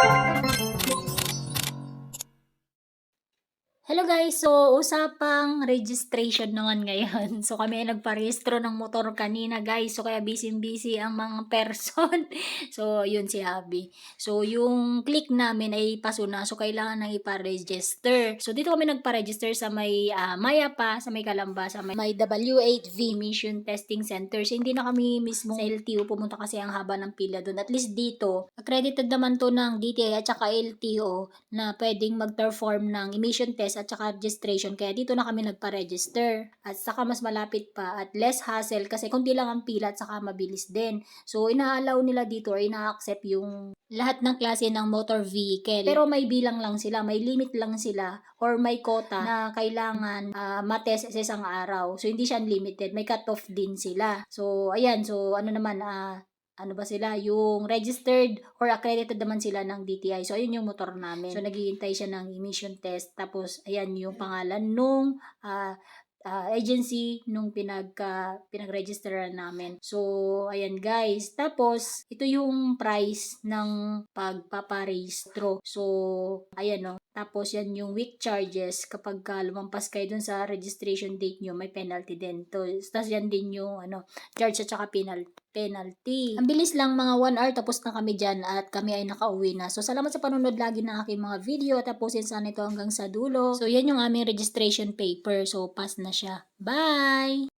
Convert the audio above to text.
Thank you. Hello guys! So, usapang registration naman ngayon. So, kami ay nagparehistro ng motor kanina guys. So, kaya busy-busy ang mga person. so, yun si Habi. So, yung click namin ay paso na. So, kailangan nang iparegister. So, dito kami nagparegister sa may ah, Mayapa, sa may Kalamba, sa may, may W8V Mission Testing Center. So, hindi na kami mismo sa LTO pumunta kasi ang haba ng pila doon. At least dito, accredited naman to ng DTI at saka LTO na pwedeng mag-perform ng emission test at saka registration. Kaya dito na kami nagpa-register. At saka mas malapit pa at less hassle kasi kundi lang ang pila at saka mabilis din. So, ina-allow nila dito or ina-accept yung lahat ng klase ng motor vehicle. Pero may bilang lang sila, may limit lang sila or may quota na kailangan ah, matest sa isang araw. So, hindi siya unlimited. May cut-off din sila. So, ayan. So, ano naman, ah, ano ba sila, yung registered or accredited naman sila ng DTI. So, ayun yung motor namin. So, naghihintay siya ng emission test. Tapos, ayan yung pangalan nung ah, ah, agency nung pinagka, pinag-registeran namin. So, ayan guys. Tapos, ito yung price ng pagpaparehistro. So, ayan no. Tapos, yan yung week charges. Kapag ka lumampas kayo dun sa registration date nyo, may penalty din. To, tapos, yan din yung ano, charge at saka penal- penalty. Ang bilis lang, mga 1 hour, tapos na kami dyan at kami ay nakauwi na. So, salamat sa panunod lagi ng aking mga video. Tapusin sana ito hanggang sa dulo. So, yan yung aming registration paper. So, pass siya. Bye!